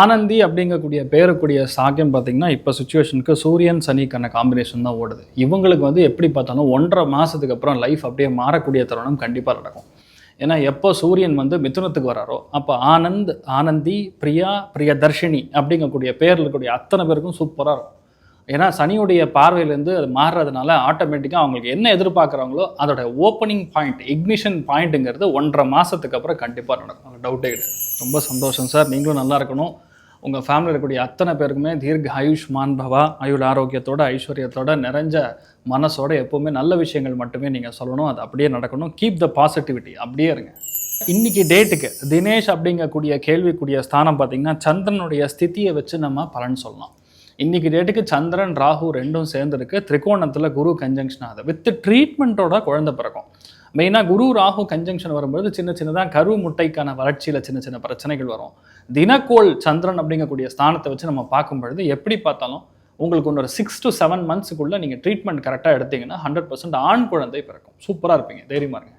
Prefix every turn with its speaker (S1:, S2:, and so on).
S1: ஆனந்தி அப்படிங்கக்கூடிய பேரக்கூடிய சாக்கியம் பார்த்தீங்கன்னா இப்போ சுச்சுவேஷனுக்கு சூரியன் சனிக்கான காம்பினேஷன் தான் ஓடுது. இவங்களுக்கு வந்து எப்படி பார்த்தாலும் ஒன்றரை மாதத்துக்கு அப்புறம் லைஃப் அப்படியே மாறக்கூடிய தருணம் கண்டிப்பாக நடக்கும். ஏன்னா எப்போ சூரியன் வந்து மிதுனத்துக்கு வராரோ அப்போ ஆனந்த் ஆனந்தி பிரியா பிரியதர்ஷினி அப்படிங்கக்கூடிய பேரில் இருக்கக்கூடிய அத்தனை பேருக்கும் சூப்பராக இருக்கும். ஏன்னா சனியுடைய பார்வையிலேருந்து அது மாறுறதுனால ஆட்டோமேட்டிக்காக அவங்களுக்கு என்ன எதிர்பார்க்குறாங்களோ அதோட ஓப்பனிங் பாயிண்ட் இக்னிஷன் பாயிண்ட்டுங்கிறது ஒன்றரை மாதத்துக்கு அப்புறம் கண்டிப்பாக நடக்கும். டவுட்டே கிடையாது. ரொம்ப சந்தோஷம் சார். நீங்களும் நல்லா இருக்கணும். உங்கள் ஃபேமிலியில் இருக்கக்கூடிய அத்தனை பேருக்குமே தீர்க்க ஆயுஷ்மான் பவா ஆயுள் ஆரோக்கியத்தோட ஐஸ்வர்யத்தோட நிறைஞ்ச மனசோட எப்போவுமே நல்ல விஷயங்கள் மட்டுமே நீங்கள் சொல்லணும். அது அப்படியே நடக்கணும். கீப் த பாசிட்டிவிட்டி அப்படியே இருங்க. இன்னைக்கு டேட்டுக்கு தினேஷ் அப்படிங்கக்கூடிய கேள்விக்குரிய ஸ்தானம் பார்த்தீங்கன்னா சந்திரனுடைய ஸ்திதியை வச்சு நம்ம பலன் சொல்லலாம். இன்னைக்கு டேட்டுக்கு சந்திரன் ராகு ரெண்டும் சேர்ந்துருக்கு. திரிகோணத்தில் குரு கன்ஜங்ஷன் ஆகுது. வித் ட்ரீட்மெண்ட்டோட குழந்தை பிறக்கும். மெயினாக குரு ராகு கன்ஜங்ஷன் வரும்போது சின்ன சின்னதாக கரு முட்டைக்கான வளர்ச்சியில் சின்ன சின்ன பிரச்சனைகள் வரும். தினக்கோள் சந்திரன் அப்படிங்கக்கூடிய ஸ்தானத்தை வச்சு நம்ம பார்க்கும் பொழுது எப்படி பார்த்தாலும் உங்களுக்கு இன்னொரு சிக்ஸ் டு செவன் மந்த்ஸுக்குள்ளே நீங்கள் ட்ரீட்மெண்ட் கரெக்டாக எடுத்தீங்கன்னா ஹண்ட்ரட் பர்சன்ட் ஆண் குழந்தை பிறக்கும். சூப்பராக இருப்பீங்க. தைரியமாக இருங்க.